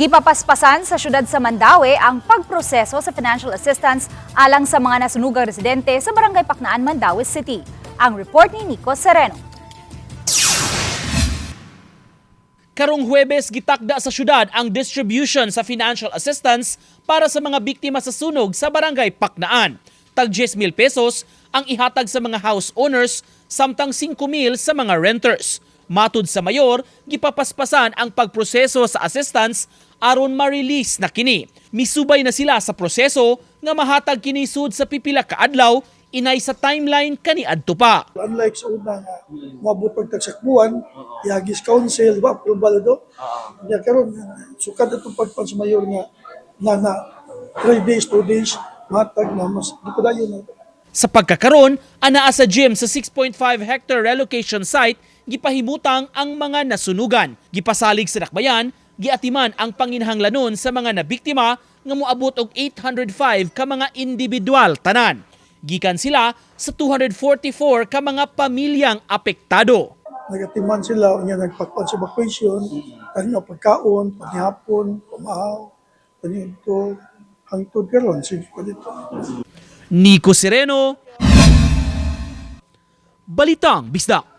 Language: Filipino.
Gipapaspasan sa syudad sa Mandawi ang pagproseso sa financial assistance alang sa mga nasunugang residente sa Barangay Paknaan, Mandawi City. Ang report ni Nico Sereno. Karong Huwebes gitakda sa syudad ang distribution sa financial assistance para sa mga biktima sa sunog sa barangay Paknaan. Tag 10,000 pesos ang ihatag sa mga house owners samtang 5,000 sa mga renters. Matud sa mayor, gipapaspasan ang pagproseso sa assistance aron ma-release na kini. Misubay na sila sa proseso nga mahatag kini sud sa pipila ka adlaw inay sa timeline kani adto pa. Unlike sa una nga, mabot pag tagsakbuan, Yagis Council, di ba, approval ito. Kaya karon sukat itong pagpan sa mayor nga, na na, 3 days, 2 days, matag na, mas, di ko dayo na. Sa pagkakaroon, anaa sa gym sa 6.5 hectare relocation site, gipahimutang ang mga nasunugan. Gipasalig sa dakbayan, giatiman ang panginhanglanon sa mga nabiktima nga moabot og 805 ka mga individual tanan. Gikan sila sa 244 ka mga pamilyang apektado. Nagatiman sila, nga nagpagpan sa evacuation, kanina pagkaon, panihapon, pamahaw, panito, hangtod karon sige pa dito. Nico Sereno, Balitang Bisdak.